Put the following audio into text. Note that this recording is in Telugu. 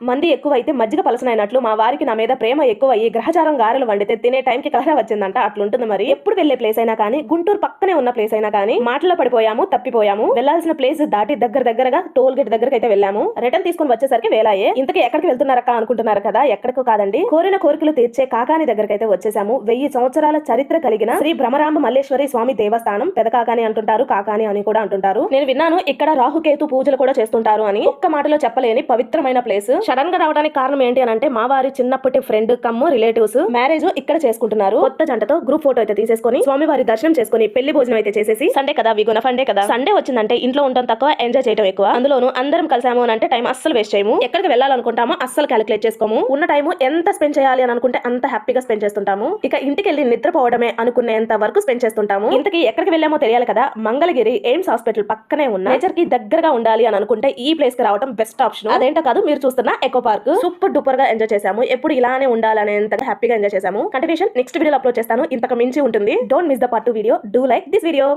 మంది ఎక్కువైతే మజ్జిగ పలసనైనట్లు మా వారికి నా మీద ప్రేమ ఎక్కువ అయ్యి గ్రహచారం గారెలు వండితే తినే టైంకి కలరా వచ్చిందంట. అట్లుంటుంది మరి. ఎప్పుడు వెళ్ళే ప్లేస్ అయినా కానీ గుంటూరు పక్కనే ఉన్న ప్లేస్ అయినా కానీ మాటల్లో పడిపోయాము తప్పిపోయాము. వెళ్ళాల్సిన ప్లేస్ దాటి దగ్గర దగ్గరగా టోల్ గేట్ దగ్గరకి అయితే వెళ్ళాము. రిటర్న్ తీసుకుని వచ్చేసరికి వేలాయే. ఇంతకీ ఎక్కడికి వెళ్తున్నారక్క అనుకుంటున్నారు కదా? ఎక్కడికో కాదండి. కోరిన కోరికలు తీర్చే కాకాని దగ్గరికి అయితే వచ్చేసాము. వెయ్యి సంవత్సరాల చరిత్ర కలిగిన శ్రీ భ్రమరాంబ మల్లేశ్వరి స్వామి దేవస్థానం పెద కాకాని అంటుంటారు కాకాని అని కూడా అంటుంటారు. నేను విన్నాను ఇక్కడ రాహుకేతు పూజలు కూడా చేస్తుంటారు అని. ఒక్క మాటలో చెప్పలేని పవిత్రమైన ప్లేస్ సడన్గా రావడానికి కారణం ఏంటి అని అంటే మా వారి చిన్నప్పటి ఫ్రెండ్ కమ్ము రిలేటివ్స్ మ్యారేజ్ ఇక్కడ చేసుకుంటున్నారు. కొత్త జంటతో గ్రూప్ ఫోటో అయితే తీసేసుకుని స్వామివారి దర్శనం చేసుకొని పెళ్ళి భోజనం అయితే చేసేసి సండే కదా విగుణ ఫండే కదా. సండే వచ్చిందంటే ఇంట్లో ఉండడం తక్కువ ఎంజాయ్ చేయడం ఎక్కువ. అందులోనూ అందరం కలిసాము అని అంటే టైం అస్సలు వేస్ట్ చేయము. ఎక్కడికి వెళ్ళాలనుకుంటామో అస్సలు క్యాలిక్యులేట్ చేసుకోము. ఉన్న టైం ఎంత స్పెండ్ చేయాలి అని అనుకుంటే అంత హ్యాపీగా స్పెండ్ చేస్తుంటాము. ఇక ఇంటికి వెళ్ళి నిద్రపోవడమే అనుకునేంత వరకు స్పెండ్ చేస్తుంటాము. ఇంతకీ ఎక్కడికి వెళ్ళామో తెలియాలి కదా. మంగళగిరి ఎయిమ్స్ హాస్పిటల్ పక్కనే ఉన్న నేచర్కి దగ్గరగా ఉండాలి అని అనుకుంటే ఈ ప్లేస్కి రావడం బెస్ట్ ఆప్షన్. అదేంటో కాదు మీరు చూస్తున్న ఎకో పార్క్ సూపర్ డూపర్గా ఎంజాయ్ చేసాము ఎప్పుడు ఇలానే ఉండాలనేంత హ్యాపీగా ఎంజాయ్ చేసాము కంటిన్యూషన్ నెక్స్ట్ వీడియో అప్లోడ్ చేస్తాను. ఇంతకు మించి ఉంటుంది. Don't miss the part two video do like this video